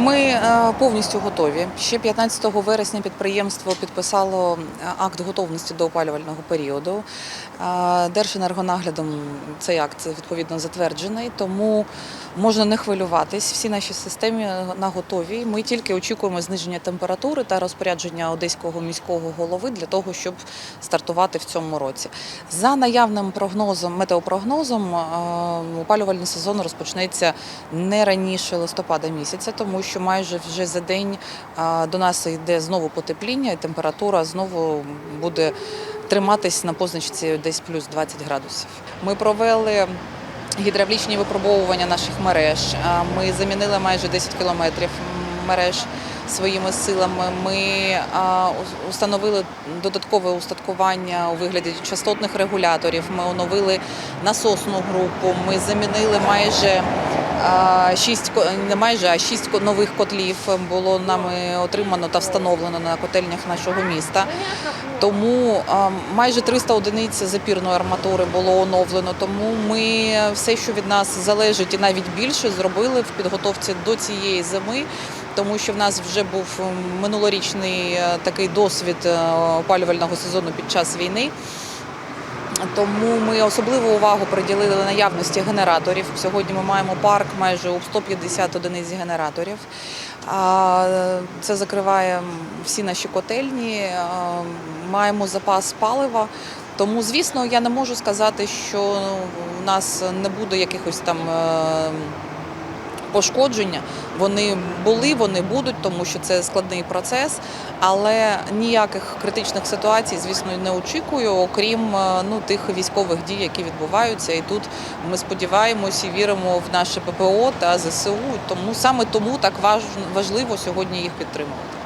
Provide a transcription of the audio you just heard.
Ми е, повністю готові. Ще 15 вересня підприємство підписало е, акт готовності до опалювального періоду. Е, Держенергонаглядом цей акт відповідно затверджений, тому можна не хвилюватись. Всі наші системи на готові. Ми тільки очікуємо зниження температури та розпорядження одеського міського голови для того, щоб стартувати в цьому році. За наявним прогнозом, метеопрогнозом, опалювальний сезон розпочнеться не раніше листопада місяця, тому що майже вже за день до нас йде знову потепління, і температура знову буде триматись на позначці десь плюс 20 градусів. Ми провели гідравлічні випробовування наших мереж. Ми замінили майже 10 кілометрів мереж своїми силами. Ми установили додаткове устаткування у вигляді частотних регуляторів. Ми оновили насосну групу. Ми замінили майже шість не майже, а шість нових котлів було нами отримано та встановлено на котельнях нашого міста. Тому майже 300 одиниць запірної арматури було оновлено. Тому ми все, що від нас залежить, і навіть більше зробили в підготовці до цієї зими. Тому що в нас вже був минулорічний е, такий досвід е, опалювального сезону під час війни. Тому ми особливу увагу приділили наявності генераторів. Сьогодні ми маємо парк майже у 150 одиниць генераторів. Це закриває всі наші котельні. Маємо запас палива. Тому, звісно, я не можу сказати, що у нас не буде якихось там. Пошкодження вони були, вони будуть, тому що це складний процес. Але ніяких критичних ситуацій, звісно, не очікую, окрім е, ну тих військових дій, які відбуваються. І тут ми сподіваємось і віримо в наше ППО та ЗСУ. Тому саме тому так важ- важливо сьогодні їх підтримувати.